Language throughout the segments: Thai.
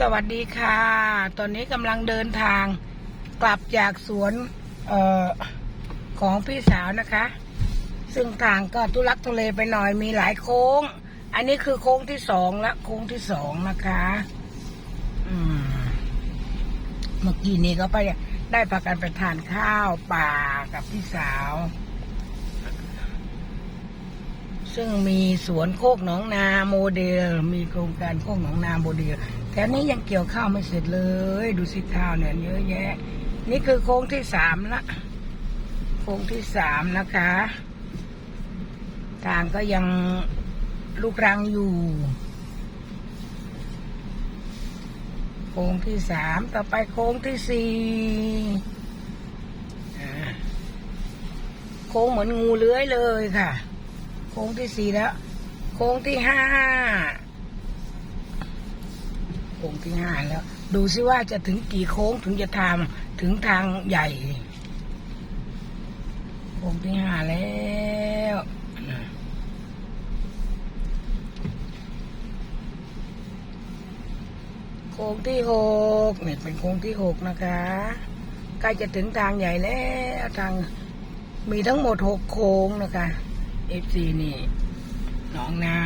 สวัสดีค่ะ ตอนนี้กำลังเดินทางกลับจากสวนออของพี่สาวนะคะ ซึ่งทางก็ทุลักทุเลไปหน่อยมีหลายโค้ง อันนี้คือโค้งที่สองและโค้งที่สองนะคะเมื่อกี้นี้ก็ไปได้พากันไปทานข้าวป่ากับพี่สาว ซึ่งมีสวนโคกหนองนาโมเดล มีโครงการโคกหนองนาโมเดลแถวนี้ยังเกี่ยวข้าวไม่เสร็จเลย ดูสิข้าวเนี่ยเยอะแยะ นี่คือโค้งที่สามละโค้งที่สามนะคะ ทางก็ยังลูกรังอยู่โค้งที่สามต่อไปโค้งที่สี่โค้งเหมือนงูเลื้อยเลยค่ะ ค้งที่สี่แล้ว โค้งที่ห้าโค้งที่ห้าแล้ว ดูซิว่าจะถึงกี่โค้งถึงจะทำถึงทางใหญ่ โค้งที่ห้าแล้วโค้งที่หกเนี่ยเป็นโค้งที่หกนะคะใกล้จะถึงทางใหญ่แล้วทางมีทั้งหมดหกโค้งนะคะ F4 นี่ หนองน้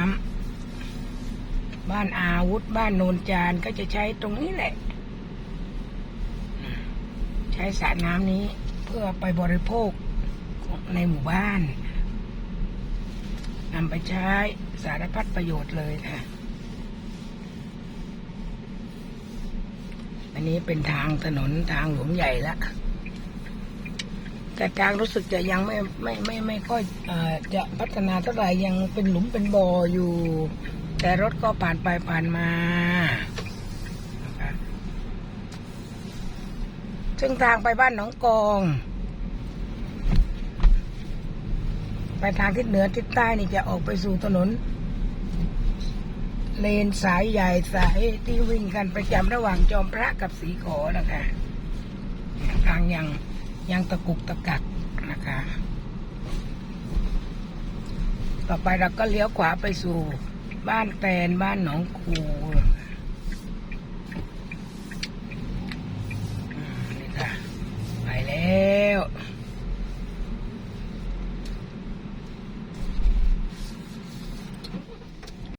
ำบ้านอาวุธ บ้านโนนจานก็จะใช้ตรงนี้แหละ ใช้สระน้ำนี้เพื่อไปบริโภคในหมู่บ้านนำไปใช้สารพัดประโยชน์เลยค่ะ อันนี้เป็นทางถนนทางหลวงใหญ่ละ แต่ทางรู้สึกจะยังไม่ไม่ไม่ไม่ค่อยจะพัฒนาเท่าไหร่ยังเป็นหลุมเป็นบ่ออยู่ แต่รถก็ผ่านไปผ่านมาซึ่งทางไปบ้านหนองกอง ไปทางทิศเหนือทิศใต้นี่จะออกไปสู่ถนน เลนสายใหญ่สายที่วิ่งกันประจำระหว่างจอมพระกับสีขอนะคะทางยัง ยังตะกุกตะกักนะคะ ต่อไปเราก็เลี้ยวขวาไปสู่ บ้านแตนบ้านหนองคู